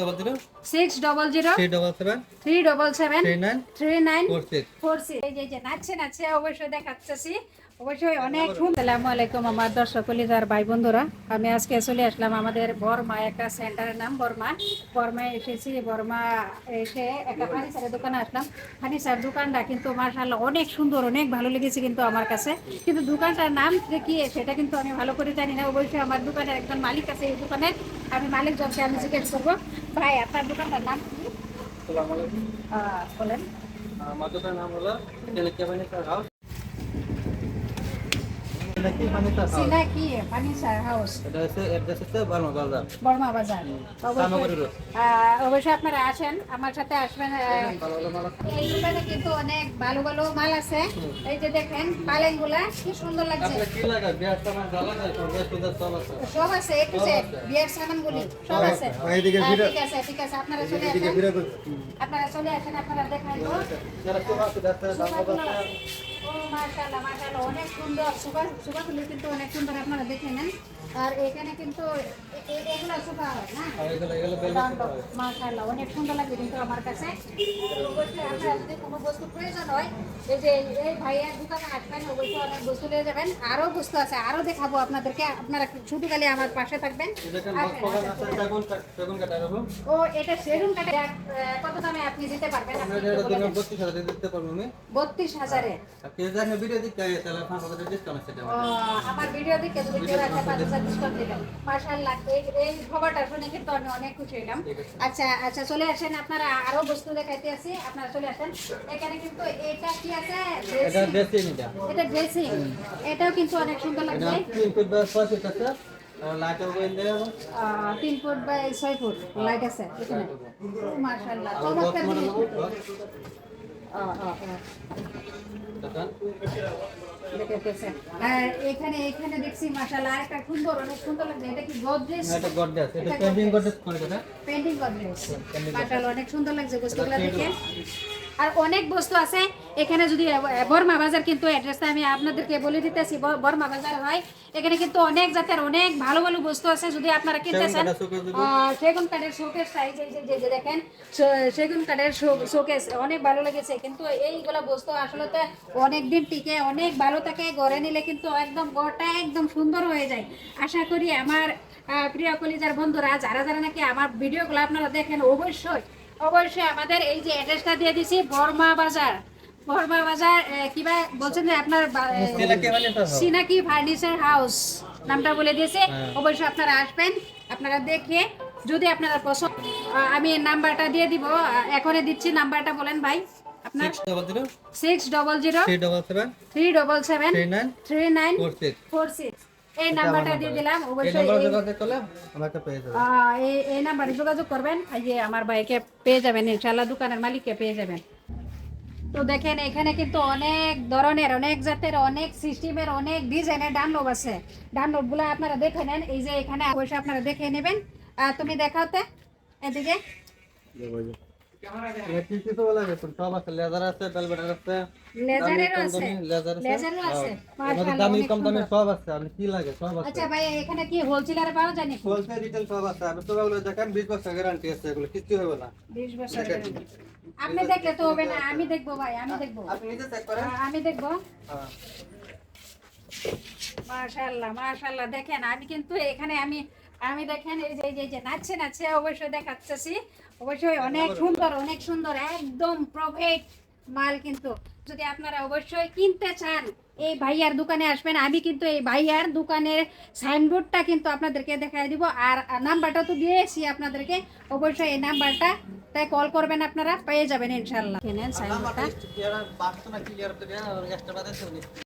Double zero six double zero three double seven three double seven three nine four six এই যে নাচছে নাচছে অবশ্যই দেখাচ্ছি। অবশ্যই অনেক আসসালামু আলাইকুম আমার দর্শক কলিজার ভাই বন্ধুরা। আমি আজকে চলে আসলাম আমাদের বর্মা একটা সেন্টারের নাম বর্মা। বর্মায় এসেছি বর্মা এসে একটা ফার্নিচারের দোকানে আসলাম। ফার্নিচার দোকানটা কিন্তু মার্শাল্লাহ অনেক সুন্দর অনেক ভালো লেগেছে কিন্তু আমার কাছে। কিন্তু দোকানটার নাম যে কি সেটা কিন্তু আমি ভালো করে জানি না। অবশ্যই আমার দোকানের একজন মালিক আছে এই দোকানের। আমি মালিক জবকে আমি জিজ্ঞেস করব। ভাই আপনার দোকানটার নাম কি? বলেন। আমার দোকানের নাম হলো হাউস? সিনা কি? হাউস। এটা হচ্ছে অ্যাড্রেস হচ্ছে বার্মা বাজার। বর্মা বাজার। অবশ্যই আপনারা আসেন আমার সাথে আসবেন আছে। এই দোকানে কিন্তু অনেক ভালো ভালো মাল আছে। এই যে দেখেন পালেনগুলা কি সুন্দর লাগছে। কি লাগে বিয়ার সামান যা সব আছে। সব আছে এ টু জেড বিয়ের সামান গুলি সব আছে। এইদিকে আহ, ভিড়- ঠিক আছে ঠিক আছে আপনারা চলে আসেন। আপনারা চলে আসেন আপনারা যারা আছে আছে ও মাশাআল্লাহ মাশাআল্লাহ অনেক সুন্দর সুপাগুলো কিন্তু অনেক সুন্দর আপনারা দেখে নেন। আর এখানে কিন্তু এগুলো সুপা হয় না? মাশাআল্লাহ অনেক সুন্দর লাগে কিন্তু আমার কাছে। আপনারা যদি কোনো বস্তু প্রয়োজন হয় এই যে এই ভাইয়ের দোকানে আসবেন অবশ্যই অনেক বস্তু নিয়ে যাবেন। আরও বস্তু আছে আরও দেখাবো আপনাদেরকে। আপনারা শুধু খালি আমার পাশে থাকবেন। সেগুন কাঠ ও এটা কত দামে আপনি দিতে পারবেন? আমরা এটা দিনে 32000 দিতে পারব আমি। বত্রিশ হাজারে। কেউ জানে ভিডিও দিতে তাহলে আপনার ডিসকাউন্ট আছে আমার ভিডিও দেখে যদি কেউ একটা পাঁচ হাজার ডিসকাউন্ট দিলেন মার্শাল্লাহ এই এই খবরটা শুনে কিন্তু আমি অনেক খুশি হলাম আচ্ছা আচ্ছা চলে আসেন আপনারা আরও বস্তু দেখাইতে আছি আপনারা চলে আসেন। এখানে কিন্তু এটা কি আছে? এটা ড্রেসিং এটা। ড্রেসিং এটাও কিন্তু অনেক সুন্দর লাগছে। তিন ফুট তিন বাই ছয় ফুট লাইট আছে এখানে। মার্শাল্লাহ চমৎকার এখানে এখানে দেখছি মাশাআল্লাহ একটা সুন্দর অনেক সুন্দর লাগছে। এটা কি এটা গডরেজ এটা গডরেজ। করে পেন্টিং মাশাআল্লাহ অনেক সুন্দর লাগছে দেখে। আর অনেক বস্তু আছে। এখানে যদি বর্মা বাজার কিন্তু অ্যাড্রেসটা আমি আপনাদেরকে বলে দিতেছি। বর্মা বাজার হয়। এখানে কিন্তু অনেক জাতের অনেক ভালো ভালো বস্তু আছে। যদি আপনারা কিনতে চান সেগুন কাঠের শোকেস সাইজ এই যে- দেখেন সেগুন কাঠের শোকেস অনেক ভালো লেগেছে। কিন্তু এইগুলো বস্তু আসলে অনেক দিন টিকে অনেক ভালো থাকে। গড়ে নিলে কিন্তু একদম ঘরটা একদম সুন্দর হয়ে যায়। আশা করি আমার প্রিয় কলিজার বন্ধুরা যারা যারা নাকি আমার ভিডিওগুলো আপনারা দেখেন অবশ্যই অবশ্যই আমাদের এই যে অ্যাড্রেসটা দিয়ে দিছি বর্মা বাজার। বর্মা বাজার কিবা বলছেন আপনার সিনাকি ফার্নিচার হাউস নামটা বলে দিয়েছে। হ্যাঁ। অবশ্যই আপনারা আসবেন আপনারা দেখে যদি আপনারা পছন্দ আমি নাম্বারটা দিয়ে দিব। এখনই দিচ্ছি নাম্বারটা বলেন ভাই। আপনার six double zero three double seven three nine three nine four six এই নাম্বারটা দিয়ে দিলাম অবশ্যই এই- যোগাযোগ করলে আমাকে পেয়ে যাবেন। আহ, এই এই নাম্বারে যোগাযোগ করবেন যে আমার ভাইকে পেয়ে যাবেন ইনশাল্লাহ দোকানের মালিককে পেয়ে যাবেন। তো দেখেন এখানে কিন্তু অনেক ধরনের অনেক জাতের অনেক সিস্টেমের অনেক ডিজাইনের ডানলোভ আছে। ডানলোভগুলো আপনারা দেখে নেন এই যে এখানে অবশ্যই আপনারা দেখে নেবেন। আর তুমি দেখাতে এদিকে। আপনি আচ্ছা আপনি তো এগুলো দেখেন 20 বছর গ্যারান্টি আছে এগুলো কিছু হবে না। বিশ বছর আপনি দেখলে তো হবে না আমি দেখব ভাই আমি দেখব। আমি দেখব। হ্যাঁ। মাশাআল্লাহ মাশাআল্লাহ দেখেন আমি কিন্তু এখানে আমি আমি দেখেন এই যে এই যে যে নাচছে নাচছে অবশ্যই দেখাচ্ছি। অবশ্যই অনেক সুন্দর অনেক সুন্দর একদম প্রফেট মাল কিন্তু। যদি আপনারা অবশ্যই কিনতে চান এই ভাইয়ার দোকানে আসবেন। আমি কিন্তু এই ভাইয়ার দোকানের সাইনবোর্ডটা কিন্তু আপনাদেরকে দেখাই দিব। আর নাম্বারটা তো দিয়েছি আপনাদেরকে। অবশ্যই এই নাম্বারটা তাই কল করবেন আপনারা পেয়ে যাবেন ইনশাল্লাহ। কেনেন সাইনবোর্ডটা?